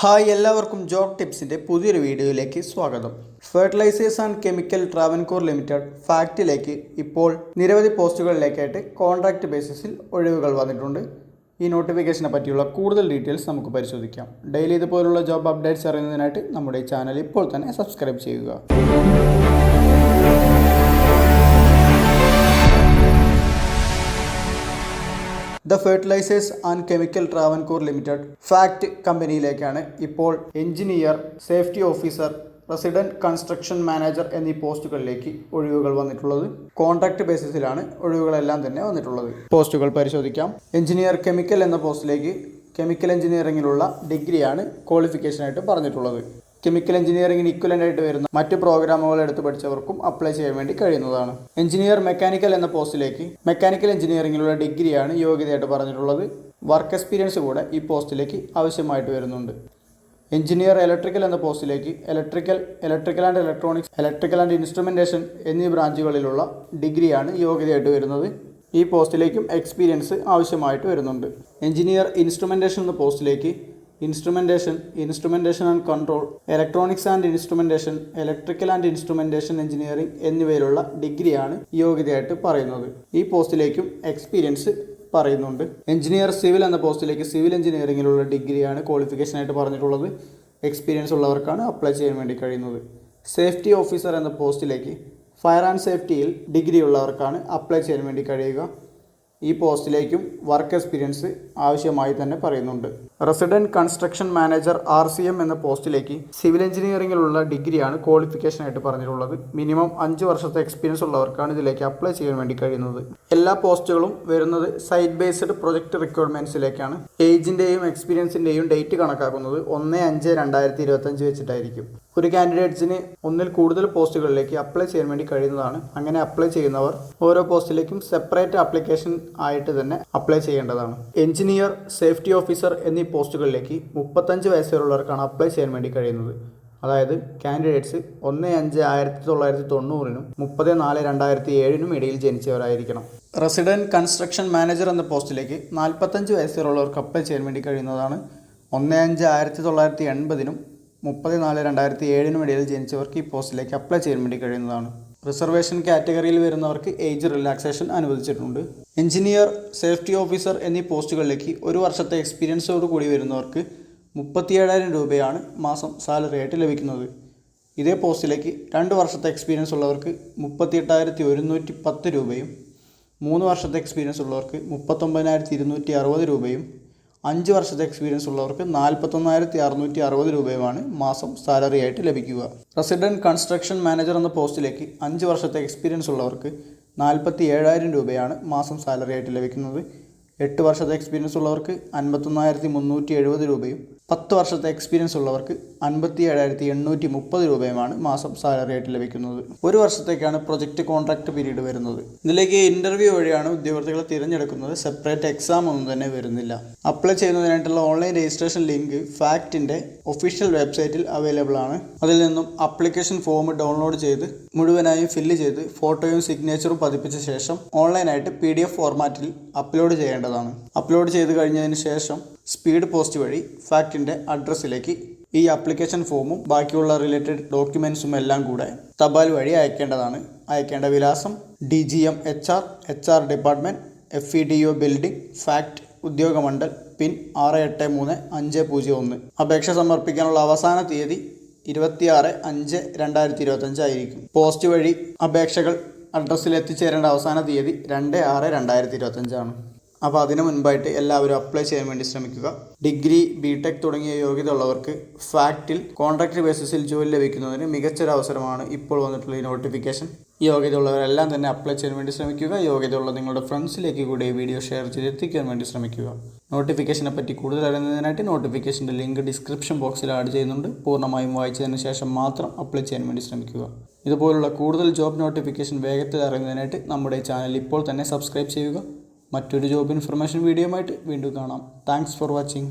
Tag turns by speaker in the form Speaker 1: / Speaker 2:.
Speaker 1: Hi എല്ലാവർക്കും job ടിപ്സിന്റെ പുതിയൊരു വീഡിയോയിലേക്ക് സ്വാഗതം. Fertilisers and chemical Travancore limited ഫാക്റ്റിലേക്ക് ഇപ്പോൾ നിരവധി പോസ്റ്റുകളിലേക്കായിട്ട് കോൺട്രാക്ട് ബേസിസിൽ ഒഴിവുകൾ വന്നിട്ടുണ്ട്. ഈ നോട്ടിഫിക്കേഷനെ പറ്റിയുള്ള കൂടുതൽ ഡീറ്റെയിൽസ് നമുക്ക് പരിശോധിക്കാം. ഡെയിലി ഇതുപോലുള്ള ജോബ് അപ്ഡേറ്റ്സ് അറിയുന്നതിനായിട്ട് നമ്മുടെ ചാനൽ ഇപ്പോൾ തന്നെ സബ്സ്ക്രൈബ് ചെയ്യുക. The fertilisers and chemical Travancore limited FACT കമ്പനിയിലേക്കാണ് ഇപ്പോൾ engineer safety officer resident construction manager എന്നീ പോസ്റ്റുകളിലേക്ക് ഒഴിവുകൾ വന്നിട്ടുള്ളത്. കോൺട്രാക്ട് ബേസിസിലാണ് ഒഴിവുകളെല്ലാം തന്നെ വന്നിട്ടുള്ളത്. പോസ്റ്റുകൾ പരിശോധിക്കാം. എഞ്ചിനീയർ കെമിക്കൽ എന്ന പോസ്റ്റിലേക്ക് കെമിക്കൽ എഞ്ചിനീയറിങ്ങിലുള്ള ഡിഗ്രിയാണ് ക്വാളിഫിക്കേഷനായിട്ട് പറഞ്ഞിട്ടുള്ളത്. കെമിക്കൽ എഞ്ചിനീയറിംഗിന് ഇക്വലന്റ് ആയിട്ട് വരുന്ന മറ്റ് പ്രോഗ്രാമുകൾ എടുത്ത് പഠിച്ചവർക്കും അപ്ലൈ ചെയ്യാൻ വേണ്ടി കഴിയുന്നതാണ്. എഞ്ചിനീയർ മെക്കാനിക്കൽ എന്ന പോസ്റ്റിലേക്ക് മെക്കാനിക്കൽ എഞ്ചിനീയറിംഗിലുള്ള ഡിഗ്രിയാണ് യോഗ്യതയായിട്ട് പറഞ്ഞിട്ടുള്ളത്. വർക്ക് എക്സ്പീരിയൻസ് കൂടെ ഈ പോസ്റ്റിലേക്ക് ആവശ്യമായിട്ട് വരുന്നുണ്ട്. എഞ്ചിനീയർ ഇലക്ട്രിക്കൽ എന്ന പോസ്റ്റിലേക്ക് electrical electrical and electronics electrical and instrumentation എന്നീ ബ്രാഞ്ചുകളിലുള്ള ഡിഗ്രിയാണ് യോഗ്യതയായിട്ട് വരുന്നത്. ഈ പോസ്റ്റിലേക്കും എക്സ്പീരിയൻസ് ആവശ്യമായിട്ട് വരുന്നുണ്ട്. എഞ്ചിനീയർ ഇൻസ്ട്രുമെന്റേഷൻ എന്ന പോസ്റ്റിലേക്ക് instrumentation instrumentation and control electronics and instrumentation electrical and instrumentation engineering എന്നിവയിലുള്ള ഡിഗ്രിയാണ് യോഗ്യതയായിട്ട് പറയുന്നത്. ഈ പോസ്റ്റിലേക്കും എക്സ്പീരിയൻസ് പറയുന്നുണ്ട്. എഞ്ചിനീയർ സിവിൽ എന്ന പോസ്റ്റിലേക്ക് സിവിൽ എഞ്ചിനീയറിങ്ങിലുള്ള ഡിഗ്രിയാണ് ക്വാളിഫിക്കേഷനായിട്ട് പറഞ്ഞിട്ടുള്ളത്. എക്സ്പീരിയൻസ് ഉള്ളവർക്കാണ് അപ്ലൈ ചെയ്യാൻ വേണ്ടി കഴിയുന്നത്. സേഫ്റ്റി ഓഫീസർ എന്ന പോസ്റ്റിലേക്ക് ഫയർ ആൻഡ് സേഫ്റ്റിയിൽ ഡിഗ്രി ഉള്ളവർക്കാണ് അപ്ലൈ ചെയ്യാൻ വേണ്ടി കഴിയുക. ഈ പോസ്റ്റിലേക്കും വർക്ക് എക്സ്പീരിയൻസ് ആവശ്യമായി തന്നെ പറയുന്നുണ്ട്. Resident construction manager R C M എന്ന പോസ്റ്റിലേക്ക് സിവിൽ എഞ്ചിനീയറിംഗിലുള്ള ഡിഗ്രിയാണ് ക്വാളിഫിക്കേഷനായിട്ട് പറഞ്ഞിട്ടുള്ളത്. മിനിമം അഞ്ച് വർഷത്തെ എക്സ്പീരിയൻസ് ഉള്ളവർക്കാണ് ഇതിലേക്ക് അപ്ലൈ ചെയ്യാൻ വേണ്ടി കഴിയുന്നത്. എല്ലാ പോസ്റ്റുകളും വരുന്നത് സൈറ്റ് ബേസ്ഡ് പ്രൊജക്ട് റിക്വയർമെന്റ്സിലേക്കാണ് ഏജിന്റെയും എക്സ്പീരിയൻസിന്റെയും ഡേറ്റ് കണക്കാക്കുന്നത് ഒന്ന് അഞ്ച് രണ്ടായിരത്തി ഇരുപത്തഞ്ച് വെച്ചിട്ടായിരിക്കും. ഒരു കാൻഡിഡേറ്റ്സിന് ഒന്നിൽ കൂടുതൽ പോസ്റ്റുകളിലേക്ക് അപ്ലൈ ചെയ്യാൻ വേണ്ടി കഴിയുന്നതാണ്. അങ്ങനെ അപ്ലൈ ചെയ്യുന്നവർ ഓരോ പോസ്റ്റിലേക്കും സെപ്പറേറ്റ് ആപ്ലിക്കേഷൻ ആയിട്ട് തന്നെ അപ്ലൈ ചെയ്യേണ്ടതാണ്. എഞ്ചിനീയർ സേഫ്റ്റി ഓഫീസർ എന്നീ പോസ്റ്റുകളിലേക്ക് മുപ്പത്തഞ്ച് വയസ്സുള്ളവർക്കാണ് അപ്ലൈ ചെയ്യാൻ വേണ്ടി കഴിയുന്നത്. അതായത് കാൻഡിഡേറ്റ്സ് ഒന്ന് അഞ്ച് ആയിരത്തി തൊള്ളായിരത്തി തൊണ്ണൂറിനും മുപ്പത് നാല് രണ്ടായിരത്തി ഏഴിനും ഇടയിൽ ജനിച്ചവരായിരിക്കണം. റെസിഡന്റ് കൺസ്ട്രക്ഷൻ മാനേജർ എന്ന പോസ്റ്റിലേക്ക് നാൽപ്പത്തഞ്ച് വയസ്സുള്ളവർക്ക് അപ്ലൈ ചെയ്യാൻ വേണ്ടി കഴിയുന്നതാണ്. ഒന്ന് അഞ്ച് ആയിരത്തി തൊള്ളായിരത്തി എൺപതിനും മുപ്പത് നാല് രണ്ടായിരത്തി ഏഴിനും ഇടയിൽ ജനിച്ചവർക്ക് ഈ പോസ്റ്റിലേക്ക് അപ്ലൈ ചെയ്യാൻ വേണ്ടി കഴിയുന്നതാണ്. റിസർവേഷൻ കാറ്റഗറിയിൽ വരുന്നവർക്ക് ഏജ് റിലാക്സേഷൻ അനുവദിച്ചിട്ടുണ്ട്. എഞ്ചിനീയർ സേഫ്റ്റി ഓഫീസർ എന്നീ പോസ്റ്റുകളിലേക്ക് ഒരു വർഷത്തെ എക്സ്പീരിയൻസോട് കൂടി വരുന്നവർക്ക് മുപ്പത്തിയേഴായിരം രൂപയാണ് മാസം സാലറി ആയിട്ട് ലഭിക്കുന്നത്. ഇതേ പോസ്റ്റിലേക്ക് രണ്ട് വർഷത്തെ എക്സ്പീരിയൻസ് ഉള്ളവർക്ക് മുപ്പത്തിയെട്ടായിരത്തി ഒരുന്നൂറ്റി പത്ത് രൂപയും മൂന്ന് വർഷത്തെ എക്സ്പീരിയൻസ് ഉള്ളവർക്ക് മുപ്പത്തൊമ്പതിനായിരത്തി ഇരുന്നൂറ്റി അറുപത് രൂപയും അഞ്ച് വർഷത്തെ എക്സ്പീരിയൻസ് ഉള്ളവർക്ക് നാൽപ്പത്തൊന്നായിരത്തി അറുന്നൂറ്റി അറുപത് രൂപയുമാണ് മാസം സാലറി ആയിട്ട് ലഭിക്കുക. റെസിഡന്റ് കൺസ്ട്രക്ഷൻ മാനേജർ എന്ന പോസ്റ്റിലേക്ക് അഞ്ച് വർഷത്തെ എക്സ്പീരിയൻസ് ഉള്ളവർക്ക് നാൽപ്പത്തി ഏഴായിരം രൂപയാണ് മാസം സാലറി ആയിട്ട് ലഭിക്കുന്നത്. എട്ട് വർഷത്തെ എക്സ്പീരിയൻസ് ഉള്ളവർക്ക് അൻപത്തൊന്നായിരത്തി മുന്നൂറ്റി എഴുപത് രൂപയും പത്ത് വർഷത്തെ എക്സ്പീരിയൻസ് ഉള്ളവർക്ക് അൻപത്തി ഏഴായിരത്തി എണ്ണൂറ്റി മുപ്പത് രൂപയുമാണ് മാസം സാലറി ആയിട്ട് ലഭിക്കുന്നത്. ഒരു വർഷത്തേക്കാണ് പ്രൊജക്റ്റ് കോൺട്രാക്ട് പീരീഡ് വരുന്നത്. ഇതിലേക്ക് ഇന്റർവ്യൂ വഴിയാണ് ഉദ്യോഗാർത്ഥികളെ തിരഞ്ഞെടുക്കുന്നത്. സെപ്പറേറ്റ് എക്സാം ഒന്നും തന്നെ വരുന്നില്ല. അപ്ലൈ ചെയ്യുന്നതിനായിട്ടുള്ള ഓൺലൈൻ രജിസ്ട്രേഷൻ ലിങ്ക് ഫാക്റ്റിന്റെ ഒഫീഷ്യൽ വെബ്സൈറ്റിൽ അവൈലബിൾ ആണ്. അതിൽ നിന്നും അപ്ലിക്കേഷൻ ഫോം ഡൗൺലോഡ് ചെയ്ത് മുഴുവനായും ഫില്ല് ചെയ്ത് ഫോട്ടോയും സിഗ്നേച്ചറും പതിപ്പിച്ച ശേഷം ഓൺലൈനായിട്ട് പി ഡി എഫ് ഫോർമാറ്റിൽ അപ്ലോഡ് ചെയ്യേണ്ടതാണ്. അപ്ലോഡ് ചെയ്ത് കഴിഞ്ഞതിന് ശേഷം സ്പീഡ് പോസ്റ്റ് വഴി ഫാക്റ്റിന്റെ അഡ്രസ്സിലേക്ക് ഈ ആപ്ലിക്കേഷൻ ഫോമും ബാക്കിയുള്ള റിലേറ്റഡ് ഡോക്യുമെൻസും എല്ലാം കൂടെ തപാൽ വഴി അയക്കേണ്ടതാണ്. അയക്കേണ്ട വിലാസം D G M H R H R department F E D O building FACT Udyogamandal pin ആറ് എട്ട് മൂന്ന് അഞ്ച് പൂജ്യം ഒന്ന്. അപേക്ഷ സമർപ്പിക്കാനുള്ള അവസാന തീയതി ഇരുപത്തിയാറ് അഞ്ച് രണ്ടായിരത്തി ഇരുപത്തഞ്ചായിരിക്കും പോസ്റ്റ് വഴി അപേക്ഷകൾ അഡ്രസ്സിൽ എത്തിച്ചേരേണ്ട അവസാന തീയതി രണ്ട് ആറ് രണ്ടായിരത്തി ഇരുപത്തഞ്ചാണ് അപ്പോൾ അതിനു മുൻപായിട്ട് എല്ലാവരും അപ്ലൈ ചെയ്യാൻ വേണ്ടി ശ്രമിക്കുക. ഡിഗ്രി ബിടെക് തുടങ്ങിയ യോഗ്യത ഉള്ളവർക്ക് ഫാക്റ്റിൽ കോൺട്രാക്ട് ബേസിസിൽ ജോലി ലഭിക്കുന്നതിന് മികച്ചൊരു അവസരമാണ് ഇപ്പോൾ വന്നിട്ടുള്ള ഈ നോട്ടിഫിക്കേഷൻ യോഗ്യത ഉള്ളവരെല്ലാം തന്നെ അപ്ലൈ ചെയ്യാൻ വേണ്ടി ശ്രമിക്കുക. യോഗ്യത ഉള്ള നിങ്ങളുടെ ഫ്രണ്ട്സിലേക്ക് കൂടി ഈ വീഡിയോ ഷെയർ ചെയ്ത് എത്തിക്കാൻ വേണ്ടി ശ്രമിക്കുക. നോട്ടിഫിക്കേഷനെ പറ്റി കൂടുതൽ അറിയുന്നതിനായിട്ട് നോട്ടിഫിക്കേഷന്റെ ലിങ്ക് ഡിസ്ക്രിപ്ഷൻ ബോക്സിൽ ആഡ് ചെയ്യുന്നുണ്ട്. പൂർണമായും വായിച്ചതിന് ശേഷം മാത്രം അപ്ലൈ ചെയ്യാൻ വേണ്ടി ശ്രമിക്കുക. ഇതുപോലുള്ള കൂടുതൽ ജോബ് നോട്ടിഫിക്കേഷൻ വേഗത്തിൽ അറിയുന്നതിനായിട്ട് നമ്മുടെ ചാനൽ ഇപ്പോൾ തന്നെ സബ്സ്ക്രൈബ് ചെയ്യുക. മറ്റൊരു ജോബ് ഇൻഫർമേഷൻ വീഡിയോയുമായിട്ട് വീണ്ടും കാണാം. Thanks for watching